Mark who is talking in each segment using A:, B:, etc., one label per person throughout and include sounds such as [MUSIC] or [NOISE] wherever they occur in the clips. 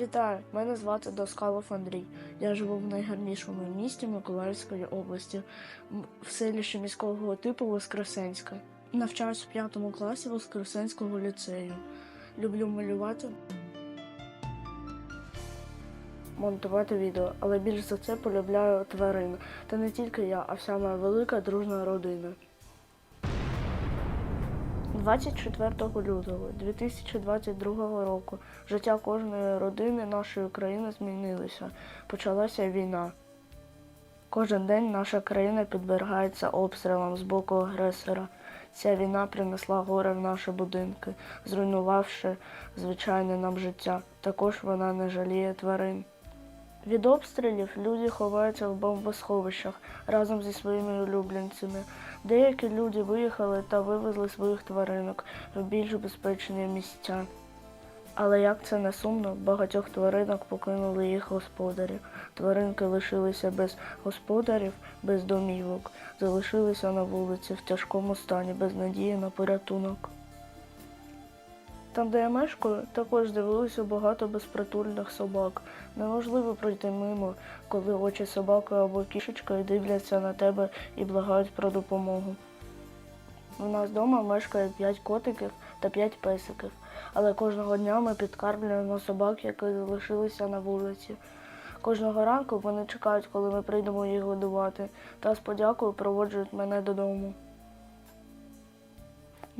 A: Вітаю, мене звати Доскалов Андрій. Я живу в найгарнішому місті Миколаївської області, в селищі міського типу Воскресенське. Навчаюсь в п'ятому класі Воскресенського ліцею. Люблю малювати, монтувати відео, але більш за це полюбляю тварин. Та не тільки я, а вся моя велика дружна родина. 24 лютого 2022 року життя кожної родини нашої країни змінилося. Почалася війна. Кожен день наша країна підвергається обстрілам з боку агресора. Ця війна принесла горе в наші будинки, зруйнувавши звичайне нам життя. Також вона не жаліє тварин. Від обстрілів люди ховаються в бомбосховищах разом зі своїми улюбленцями. Деякі люди виїхали та вивезли своїх тваринок в більш безпечні місця. Але як це не сумно, багатьох тваринок покинули їх господарі. Тваринки лишилися без господарів, без домівок, залишилися на вулиці в тяжкому стані, без надії на порятунок. Там, де я мешкаю, також з'явилося багато безпритульних собак. Неможливо пройти мимо, коли очі собаки або кішечкою дивляться на тебе і благають про допомогу. У нас вдома мешкає 5 котиків та 5 песиків, але кожного дня ми підкармлюємо собак, які залишилися на вулиці. Кожного ранку вони чекають, коли ми прийдемо їх годувати, та з подякою проводжують мене додому.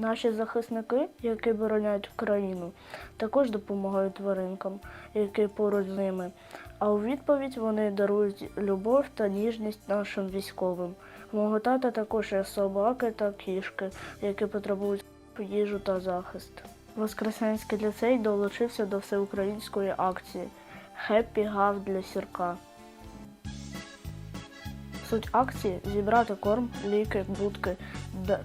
A: Наші захисники, які боронять країну, також допомагають тваринкам, які поруч з ними. А у відповідь вони дарують любов та ніжність нашим військовим. Мого тата також є собаки та кішки, які потребують їжу та захист. Воскресенський ліцей долучився до всеукраїнської акції Хеппі Гав для сірка. Суть акції зібрати корм, ліки, будки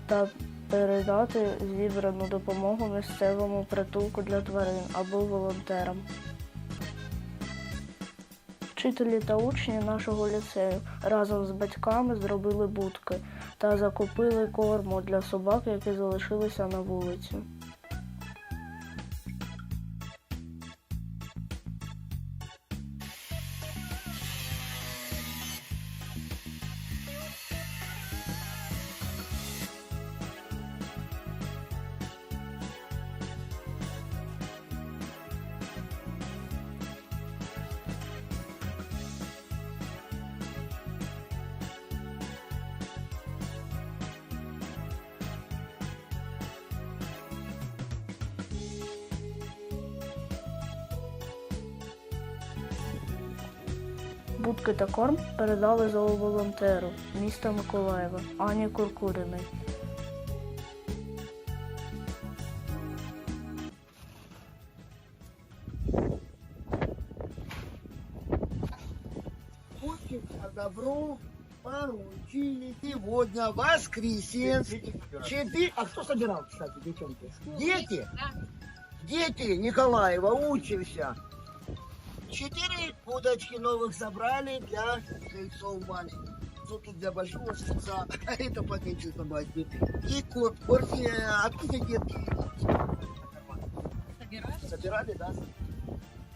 A: та передати зібрану допомогу місцевому притулку для тварин або волонтерам. Вчителі та учні нашого ліцею разом з батьками зробили будки та закупили корму для собак, які залишилися на вулиці. Будки та корм передали зооволонтеру міста Миколаєва Ані Куркуріної.
B: Хочется добро получили сегодня воскресенье. Четыре... А кто собирал, кстати, девчонки? Дети? Дети Николаева, учимся. Четыре удочки новых собрали для жильцов маленьких. Ну, тут для большого жильца, а [LAUGHS] это поменьше собаки. И кот. Корки, откуда детки? Собирали, да?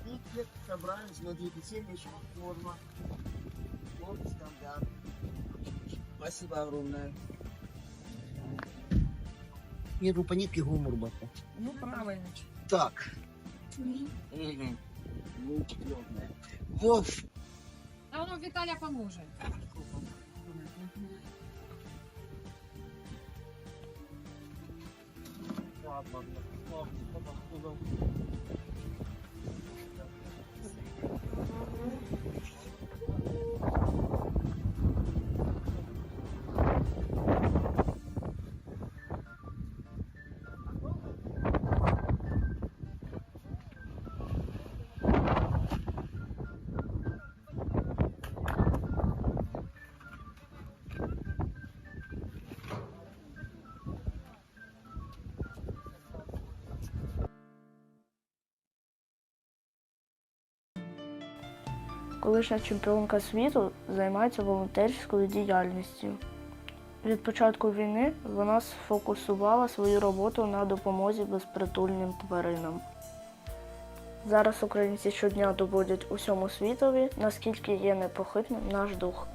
B: И детки собрали, смотрите, семечко, форма. Вот стандарт. Спасибо огромное. Не по нитке гумор бата.
C: Ну, правильно.
B: Так. Мгм. Ну, чёрная. Вов.
C: А воно Віталя поможе.
A: Колишня чемпіонка світу займається волонтерською діяльністю. Від початку війни вона сфокусувала свою роботу на допомозі безпритульним тваринам. Зараз українці щодня доводять усьому світові, наскільки є непохитним наш дух.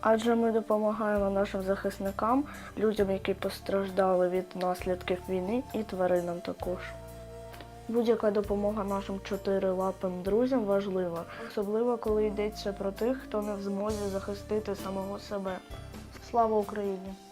A: Адже ми допомагаємо нашим захисникам, людям, які постраждали від наслідків війни, і тваринам також. Будь-яка допомога нашим чотирилапим друзям важлива, особливо коли йдеться про тих, хто не в змозі захистити самого себе. Слава Україні!